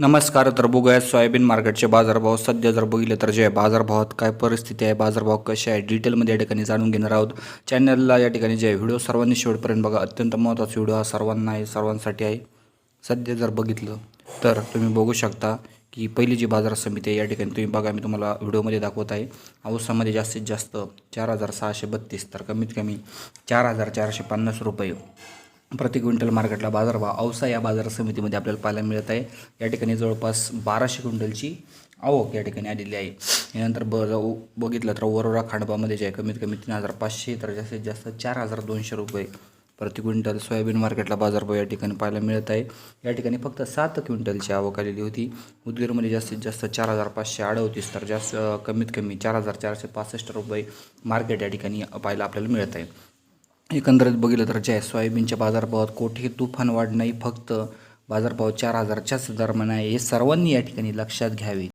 नमस्कार तर बघूया सोयाबीन मार्केटचे बाजारभाव. सध्या जर बघितलं तर जे बाजारभावात काय परिस्थिती आहे बाजारभाव कसे आहे डिटेलमध्ये या ठिकाणी जाणून घेणार आहोत. चॅनलला या ठिकाणी जे व्हिडिओ सर्वांनी शेवटपर्यंत बघा. अत्यंत महत्त्वाचा व्हिडिओ हा सर्वांना आहे सर्वांसाठी आहे. सध्या जर बघितलं तर तुम्ही बघू शकता की पहिली जी बाजार समिती आहे या ठिकाणी तुम्ही बघा मी तुम्हाला व्हिडिओमध्ये दाखवत आहे. औसामध्ये जास्तीत जास्त चार हजार सहाशे बत्तीस तर कमीत कमी चार हजार चारशे पन्नास रुपये. प्रति क्विंटल मार्केटला बाजारभाव औसा या बाजार समितीमध्ये आपल्याला पाहायला मिळत आहे. या ठिकाणी जवळपास बाराशे क्विंटलची आवक या ठिकाणी आलेली आहे. यानंतर ब बघितलं तर वरोरा खांडबामध्ये जे आहे कमीत कमी तीन हजार पाचशे तर जास्तीत जास्त चार हजार दोनशे रुपये प्रति क्विंटल सोयाबीन मार्केटला बाजारभाव या ठिकाणी पाहायला मिळत आहे. या ठिकाणी फक्त सात क्विंटलची आवक आलेली होती. उदगीरमध्ये जास्तीत जास्त चार हजार पाचशे अडवतीस तर जास्त कमीत कमी चार हजार चारशे पासष्ट रुपये मार्केट या ठिकाणी पाहायला आपल्याला मिळत आहे. एकंदरीत बघितलं तर जे सोयाबीनच्या बाजारभावात कोठे तुफान वाढ नाही. फक्त बाजारभाव चार हजारच्याच दरम्यान आहे. हे सर्वांनी या ठिकाणी लक्षात घ्यावे.